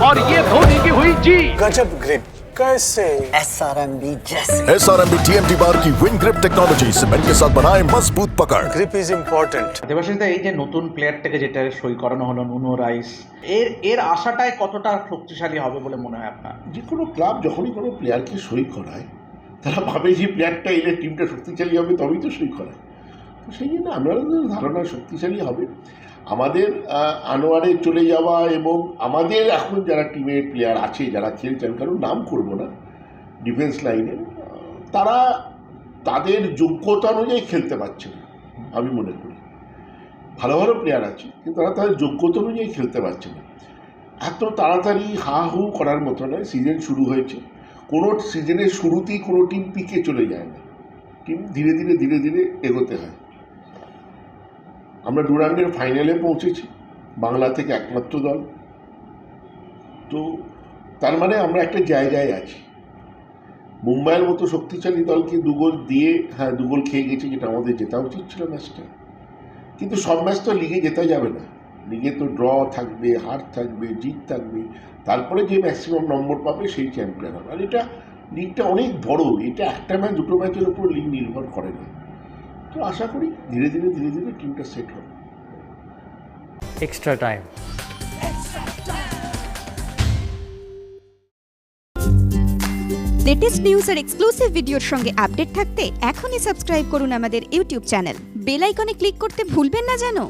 और ये धोनी की हुई जीत गजब ग्रिप कैसे एसआरएमबी जैसे S R M B T M T bar की विन ग्रिप टेक्नोलॉजी सीमेंट के साथ बनाए मजबूत पकड़ ग्रिप इज इम्पोर्टेंट দেবাশিসদা এই যে নতুন প্লেয়ারটাকে যেটা সই করানো হলো নুনো রাইস এর এর আশাটায় কতটা শক্তিশালী হবে বলে মনে হয় আপনার যে কোনো ক্লাব যখনই কোনো প্লেয়ারকে সই করায় তারা ভাবে যে প্লেয়ারটা এলে টিমটা শক্তিশালী হবে তবেই তো সই করায় তো সেই জন্য আমাদের ধারণা শক্তিশালী হবে। আমাদের আনোয়ারে চলে যাওয়া এবং আমাদের এখন যারা টিমের প্লেয়ার আছে, যারা খেলছেন কারণ নাম করব না ডিফেন্স লাইনে তারা তাদের যোগ্যতা অনুযায়ী খেলতে পারছে না, আমি মনে করি। ভালো ভালো প্লেয়ার আছে, কিন্তু তারা তাদের যোগ্যতা অনুযায়ী খেলতে পারছে না। এত তাড়াতাড়ি হা হু করার মতো নয় সিজন শুরু হয়েছে। কোনো সিজনের শুরুতেই কোনো টিম পিকে চলে যায় না। টিম ধীরে ধীরে ধীরে ধীরে এগোতে হয়। আমরা ডুরান্ডের ফাইনালে পৌঁছেছি, বাংলা থেকে একমাত্র দল। তো তার মানে আমরা একটা জায়গায় আছি। মুম্বাইয়ের মতো শক্তিশালী দলকে দুগোল দিয়ে হ্যাঁ দুগোল খেয়ে গেছে যেটা আমাদের জেতা উচিত ছিল ম্যাচটা। কিন্তু সব ম্যাচ তো লিগে জেতা যাবে না। লিগে তো ড্র থাকবে, হার থাকবে, জিত থাকবে। তারপরে যে ম্যাক্সিমাম নম্বর পাবে সেই চ্যাম্পিয়ন হবে। আর এটা লিগটা অনেক বড়। এটা একটা ম্যাচ, দুটো ম্যাচের উপর লিগ নির্ভর করে না। তো আশা করি ধীরে ধীরে ধীরে ধীরে টিমটা সেট হবে। এক্সট্রা টাইম লেটেস্ট নিউজ আর এক্সক্লুসিভ ভিডিওর সঙ্গে আপডেট থাকতে এখনই সাবস্ক্রাইব করুন আমাদের ইউটিউব চ্যানেল বেল আইকনে ক্লিক করতে ভুলবেন না জানো